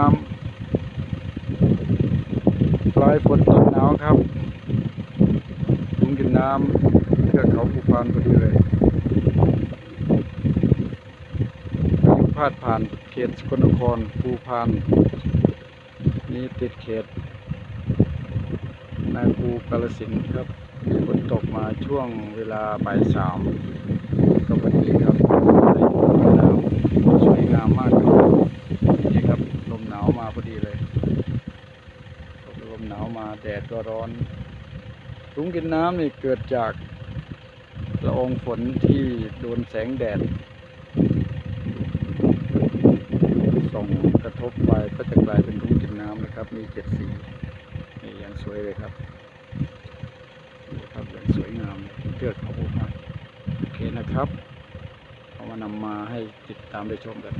ำปลายฝนตกหนาวครับลุงกินน้ำเทือกเขาภูพานพอดีเลยพาดผ่านเขตสกลนครภูพาน นี้ติดเขตนาคูกาลสินครับฝนตกมาช่วงเวลาบ่ายสาม พอดีเลยลมหนาวมาแดดก็ร้อนรุ้งกินน้ำนี่เกิดจากละอองฝนที่โดนแสงแดดส่องกระทบไปก็จะกลายเป็นรุ้งกินน้ำนะครับ มีเจ็ดสีนี่ย่างสวยเลยครับครับอย่างสวยงามเทือกเขาภูพานโอเคนะครับเอามานำมาให้ติดตามได้ชมกัน